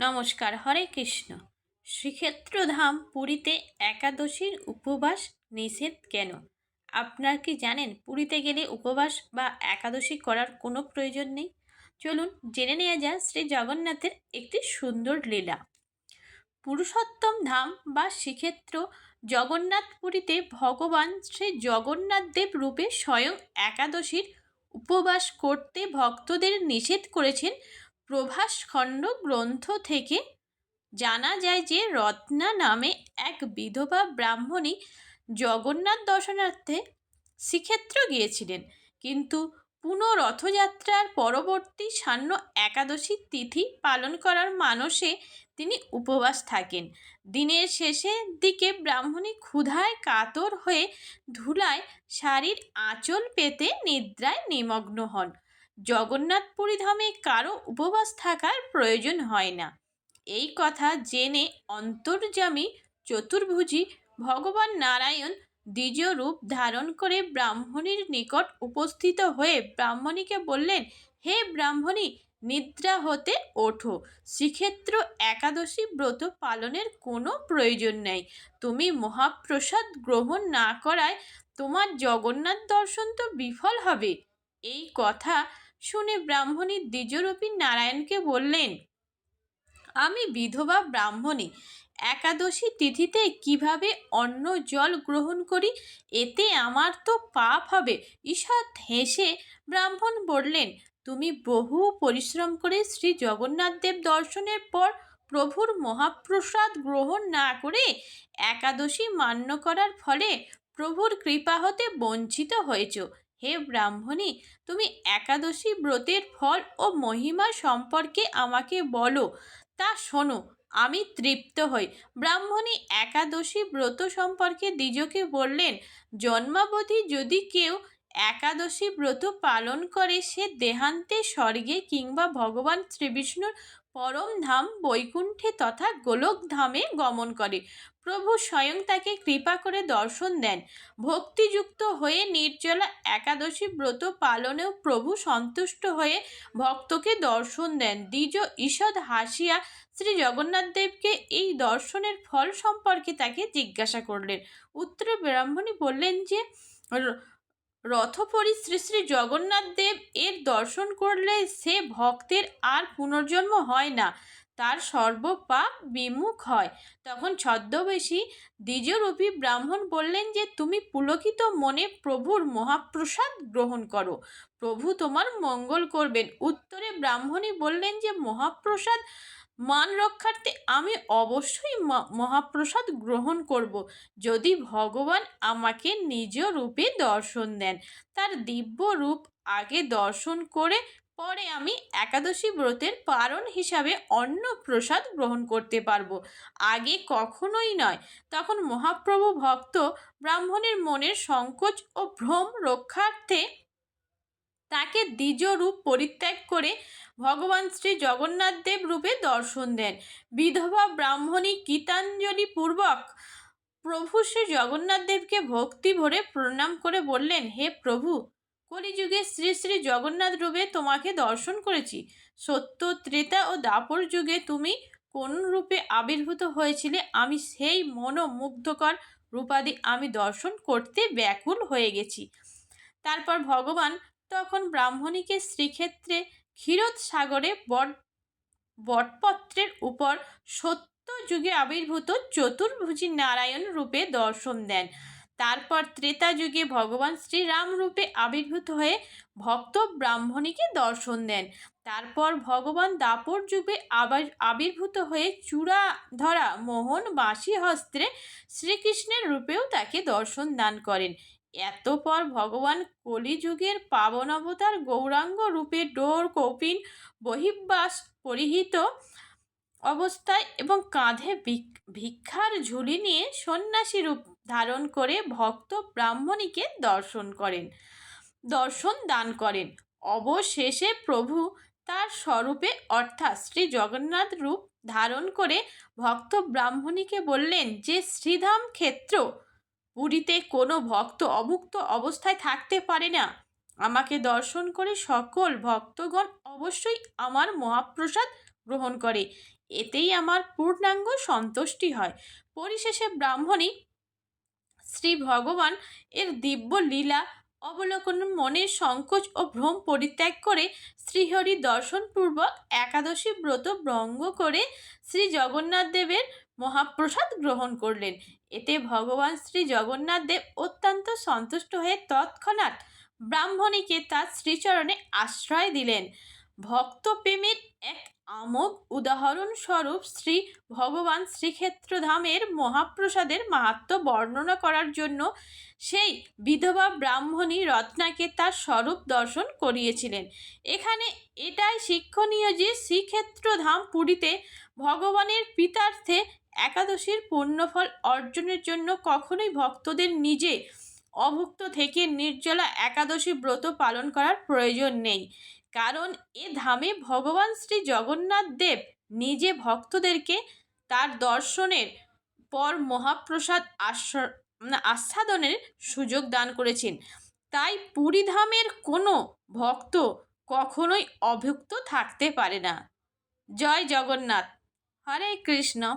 নমস্কার, হরে কৃষ্ণ। শ্রীক্ষেত্রধাম পুরীতে একাদশীর উপবাস নিষেধ কেন? আপনার কি জানেন পুরীতে গেলে উপবাস বা একাদশী করার কোনো প্রয়োজন নেই? চলুন জেনে নেওয়া যাক শ্রী জগন্নাথের একটি সুন্দর লীলা। পুরুষোত্তম ধাম বা শ্রীক্ষেত্র জগন্নাথ পুরীতে ভগবান শ্রী জগন্নাথ দেব রূপে স্বয়ং একাদশীর উপবাস করতে ভক্তদের নিষেধ করেছেন প্রভাস খণ্ড গ্রন্থ থেকে জানা যায় যে রত্না নামে এক বিধবা ব্রাহ্মণী জগন্নাথ দর্শনার্থে শ্রীক্ষেত্র গিয়েছিলেন। কিন্তু পুনঃ রথযাত্রার পরবর্তী সান্ন একাদশী তিথি পালন করার মানসে তিনি উপবাস থাকেন। দিনের শেষের দিকে ব্রাহ্মণী ক্ষুধায় কাতর হয়ে ধুলায় শাড়ির আঁচল পেতে নিদ্রায় নিমগ্ন হন। জগন্নাথপুরী ধামে কারও উপবাস থাকার প্রয়োজন হয় না। এই কথা জেনে অন্তর্যামী চতুর্ভুজী ভগবান নারায়ণ দ্বিজ রূপ ধারণ করে ব্রাহ্মণীর নিকট উপস্থিত হয়ে ব্রাহ্মণীকে বললেন, হে ব্রাহ্মণী, নিদ্রা হতে ওঠো। শ্রীক্ষেত্র একাদশী ব্রত পালনের কোনো প্রয়োজন নেই। তুমি মহাপ্রসাদ গ্রহণ না করায় তোমার জগন্নাথ দর্শন তো বিফল হবে এই কথা শুনে ব্রাহ্মণী দ্বিজরূপী নারায়ণকে বললেন, আমি বিধবা ব্রাহ্মণী, একাদশী তিথিতে কীভাবে অন্ন জল গ্রহণ করি, এতে আমার তো পাপ হবে। ঈষৎ হেসে ব্রাহ্মণ বললেন, তুমি বহু পরিশ্রম করে শ্রী জগন্নাথ দেব দর্শনের পর প্রভুর মহাপ্রসাদ গ্রহণ না করে একাদশী মান্য করার ফলে প্রভুর কৃপা হতে বঞ্চিত হয়েছ। হে ব্রাহ্মণী, তুমি একাদশী ব্রতের ফল ও মহিমা সম্পর্কে আমাকে বলো। তা শোনো, আমি তৃপ্ত হই। ব্রাহ্মণী একাদশী ব্রত সম্পর্কে দ্বিজকে বললেন, জন্মাবধি যদি কেউ একাদশী ব্রত পালন করে, সে দেহান্তে স্বর্গে কিংবা ভগবান শ্রীবিষ্ণুর পরম ধাম বৈকুণ্ঠে তথা গোলক ধামে গমন করে। প্রভু স্বয়ং তাকে কৃপা করে দর্শন দেন। ভক্তিযুক্ত হয়ে নির্জলা একাদশী ব্রত পালনেও প্রভু সন্তুষ্ট হয়ে ভক্তকে দর্শন দেন। দ্বিজ ঈষৎ হাসিয়া শ্রী জগন্নাথ দেবকে এই দর্শনের ফল সম্পর্কে তাকে জিজ্ঞাসা করলেন। উত্তরে ব্রাহ্মণী বললেন যে রথপরি শ্রী শ্রী জগন্নাথ দেব এর দর্শন করলে সে ভক্তের আর পুনর্জন্ম হয় না। তার সর্বপাপ বিমুখ হয়। তখন ছদ্মবেশী দ্বিজরূপী ব্রাহ্মণ বললেন যে, তুমি পুলকিত মনে প্রভুর মহাপ্রসাদ গ্রহণ করো। প্রভু তোমার মঙ্গল করবেন। উত্তরে ব্রাহ্মণী বললেন যে, মহাপ্রসাদ মান রক্ষার্থে আমি অবশ্যই মহাপ্রসাদ গ্রহণ করব। যদি ভগবান আমাকে নিজ রূপে দর্শন দেন, তার দিব্য রূপ আগে দর্শন করে পরে আমি একাদশী ব্রতের পারণ হিসাবে অন্ন প্রসাদ গ্রহণ করতে পারব। আগে কখনোই নয়। তখন মহাপ্রভু ভক্ত ব্রাহ্মণের মনের সংকোচ ও ভ্রম রক্ষার্থে তাকে দ্বিজ রূপ পরিত্যাগ করে ভগবান শ্রী জগন্নাথ দেব রূপে দর্শন দেন। বিধবা ব্রাহ্মণী গীতাঞ্জলি পূর্বক প্রভু শ্রী জগন্নাথ দেবকে ভক্তি ভরে প্রণাম করে বললেন, হে প্রভু, কলিযুগে শ্রী শ্রী জগন্নাথ রূপে তোমাকে দর্শন করেছি। সত্য, ত্রেতা ও দাপর যুগে তুমি কোন রূপে আবির্ভূত হয়েছিলে? আমি সেই মনোমুগ্ধকর রূপাদি আমি দর্শন করতে ব্যাকুল হয়ে গেছি। তারপর ভগবান তখন ব্রাহ্মণীকে শ্রীক্ষেত্রে ক্ষীরোদ সাগরে বট, বটপত্রের উপর সত্য যুগে আবির্ভূত চতুর্ভুজী নারায়ণ রূপে দর্শন দেন। তারপর ত্রেতা যুগে ভগবান শ্রীরাম রূপে আবির্ভূত হয়ে ভক্ত ব্রাহ্মণীকে দর্শন দেন। তারপর ভগবান দাপর যুগে আবার আবির্ভূত হয়ে চূড়া ধরা মোহন বাঁশি হস্ত্রে শ্রীকৃষ্ণের রূপেও তাকে দর্শন দান করেন। এতপর ভগবান কলিযুগের পাবন অবতার গৌরাঙ্গ রূপে ডোর কৌপিন বহিব্বাস পরিহিত অবস্থায় এবং কাঁধে ভিক্ষার ঝুলি নিয়ে সন্ন্যাসী রূপ ধারণ করে ভক্ত ব্রাহ্মণীকে দর্শন করেন, দর্শন দান করেন। অবশেষে প্রভু তার স্বরূপে অর্থাৎ শ্রী জগন্নাথ রূপ ধারণ করে ভক্ত ব্রাহ্মণীকে বললেন যে শ্রীধাম ক্ষেত্র পুরীতে কোনো ভক্ত অভুক্ত অবস্থায় থাকতে পারে না। আমাকে দর্শন করে সকল ভক্তগণ অবশ্যই আমার মহাপ্রসাদ গ্রহণ করে। এতেই আমার পূর্ণাঙ্গ সন্তুষ্টি হয়। পরিশেষে ব্রাহ্মণী শ্রী ভগবান এর দিব্য লীলা অবলোকন মনের সংকোচ ও ভ্রম পরিত্যাগ করে শ্রীহরি দর্শনপূর্বক একাদশী ব্রত ভঙ্গ করে শ্রী জগন্নাথ দেবের মহাপ্রসাদ গ্রহণ করলেন। এতে ভগবান শ্রী জগন্নাথ দেব অত্যন্ত সন্তুষ্ট হয়ে তৎক্ষণাৎ ব্রাহ্মণীকে তার শ্রীচরণে আশ্রয় দিলেন। ভক্ত প্রেমের এক আমোঘ উদাহরণস্বরূপ শ্রী ভগবান শ্রীক্ষেত্রধামের মহাপ্রসাদের মাহাত্ম্য বর্ণনা করার জন্য সেই বিধবা ব্রাহ্মণী রত্নাকে তার স্বরূপ দর্শন করিয়েছিলেন। এখানে এটাই শিক্ষণীয় যে শ্রীক্ষেত্রধাম পুরীতে ভগবানের পিতার্থে একাদশীর পুণ্যফল অর্জনের জন্য কখনোই ভক্তদের নিজে অভুক্ত থেকে নির্জলা একাদশী ব্রত পালন করার প্রয়োজন নেই। কারণ এ ধামে ভগবান শ্রী জগন্নাথ দেব নিজে ভক্তদেরকে তার দর্শনের পর মহাপ্রসাদ আস্বা- আস্বাদনের সুযোগ দান করেছেন। তাই পুরীধামের কোনো ভক্ত কখনোই অভুক্ত থাকতে পারে না। জয় জগন্নাথ। হরে কৃষ্ণ।